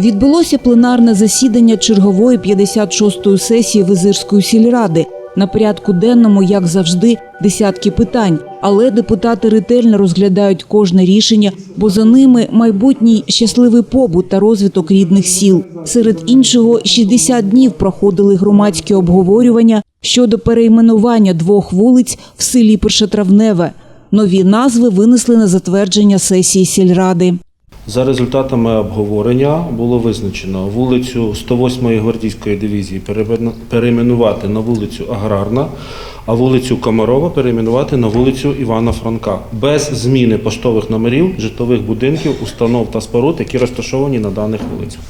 Відбулося пленарне засідання чергової 56-ї сесії Визирської сільради. На порядку денному, як завжди, десятки питань, але депутати ретельно розглядають кожне рішення, бо за ними майбутній щасливий побут та розвиток рідних сіл. Серед іншого, 60 днів проходили громадські обговорювання щодо перейменування двох вулиць в селі Першотравневе. Нові назви винесли на затвердження сесії сільради. За результатами обговорення було визначено вулицю 108-ї гвардійської дивізії переймен- перейменувати на вулицю Аграрна, а вулицю Комарова перейменувати на вулицю Івана Франка без зміни поштових номерів, житлових будинків, установ та споруд, які розташовані на даних вулицях.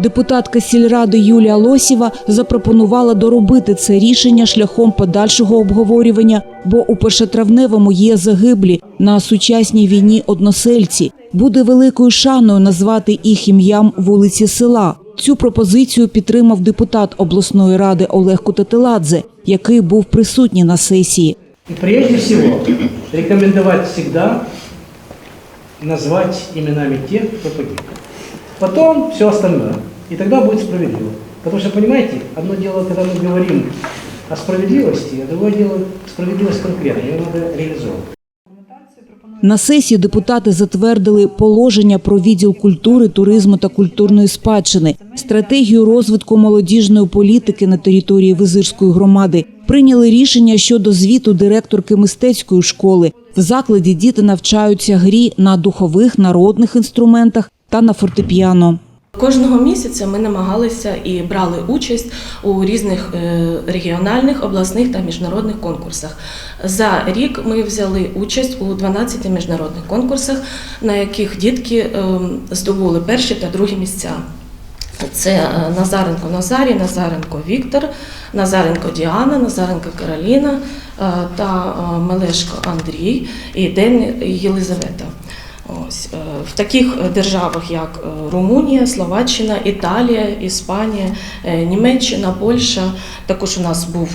Депутатка сільради Юлія Лосєва запропонувала доробити це рішення шляхом подальшого обговорювання, бо у першотравневому є загиблі на сучасній війні односельці. Буде великою шаною назвати їх ім'ям вулиці села. Цю пропозицію підтримав депутат обласної ради Олег Кутатиладзе, який був присутній на сесії. И прежде всего рекомендовать всегда назвать именами тех, кто погиб. Потом все остальное. И тогда будет справедливо. Потому что, понимаете, одно дело, когда мы говорим о справедливости, а другое дело справедливость конкретно. Ее надо реализовывать. На сесії депутати затвердили положення про відділ культури, туризму та культурної спадщини, стратегію розвитку молодіжної політики на території Визирської громади. Прийняли рішення щодо звіту директорки мистецької школи. В закладі діти навчаються грі на духових народних інструментах та на фортепіано. Кожного місяця ми намагалися і брали участь у різних е, регіональних, обласних та міжнародних конкурсах. За рік ми взяли участь у 12 міжнародних конкурсах, на яких дітки е, здобули перші та другі місця. Це е, Назаренко Назарій, Назаренко Віктор, Назаренко Діана, Назаренко Кароліна та Мелешко Андрій і Ден Єлизавета. Ось е, в таких державах, як е, Румунія, Словаччина, Італія, Іспанія, е, Німеччина, Польща. Також у нас був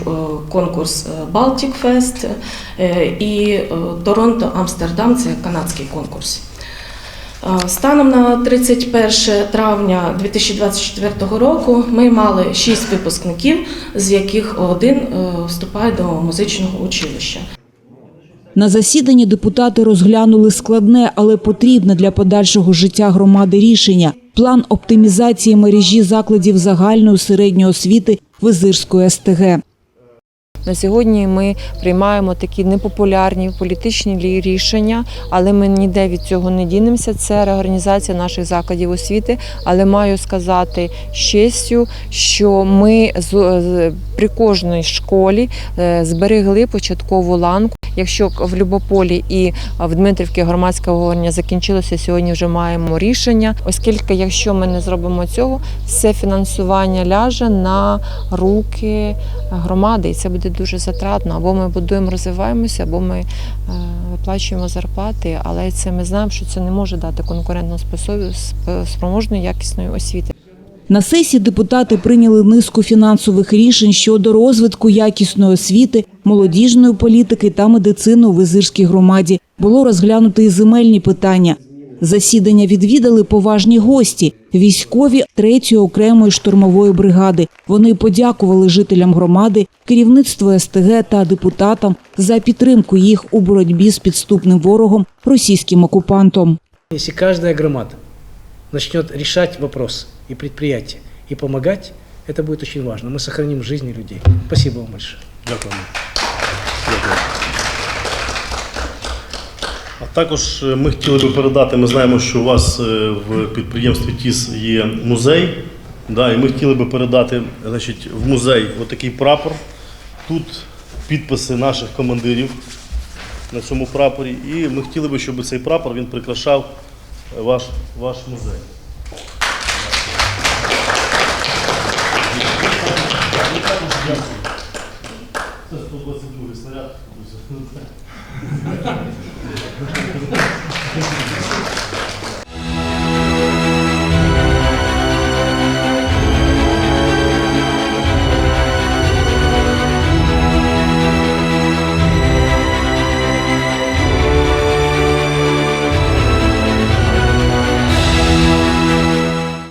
конкурс Baltic Fest і Торонто, Амстердам це канадський конкурс. Станом на 31 травня 2024 року ми мали шість випускників, з яких один вступає до музичного училища. На засіданні депутати розглянули складне, але потрібне для подальшого життя громади рішення – план оптимізації мережі закладів загальної середньої освіти Визирської СТГ. На сьогодні ми приймаємо такі непопулярні політичні рішення, але ми ніде від цього не дінемося. Це реорганізація наших закладів освіти. Але маю сказати з честю, що ми при кожній школі е, зберегли початкову ланку. Якщо в Любополі і в Дмитрівці громадське обговорення закінчилося, сьогодні вже маємо рішення, оскільки якщо ми не зробимо цього, все фінансування ляже на руки громади, і це буде дуже затратно. Або ми будуємо, розвиваємося, або ми е, виплачуємо зарплати, але це ми знаємо, що це не може дати конкурентно способі- сп- спроможної якісної освіти. На сесії депутати прийняли низку фінансових рішень щодо розвитку якісної освіти, молодіжної політики та медицини у Визирській громаді. Було розглянуто і земельні питання. Засідання відвідали поважні гості – військові 3-ї окремої штурмової бригади. Вони подякували жителям громади, керівництву СТГ та депутатам за підтримку їх у боротьбі з підступним ворогом – російським окупантом. Если каждая громада начнет решать вопрос и предприятие, и помогать, это будет очень важно. Мы сохраним жизни людей. Спасибо вам большое. Дякую. Дякую. А також е, ми хотіли би передати, ми знаємо, що у вас е, в підприємстві ТІС є музей. Да, і ми хотіли би передати значить, в музей отакий прапор. Тут підписи наших командирів на цьому прапорі. І ми хотіли би, щоб цей прапор він прикрашав е, ваш, ваш музей. 呵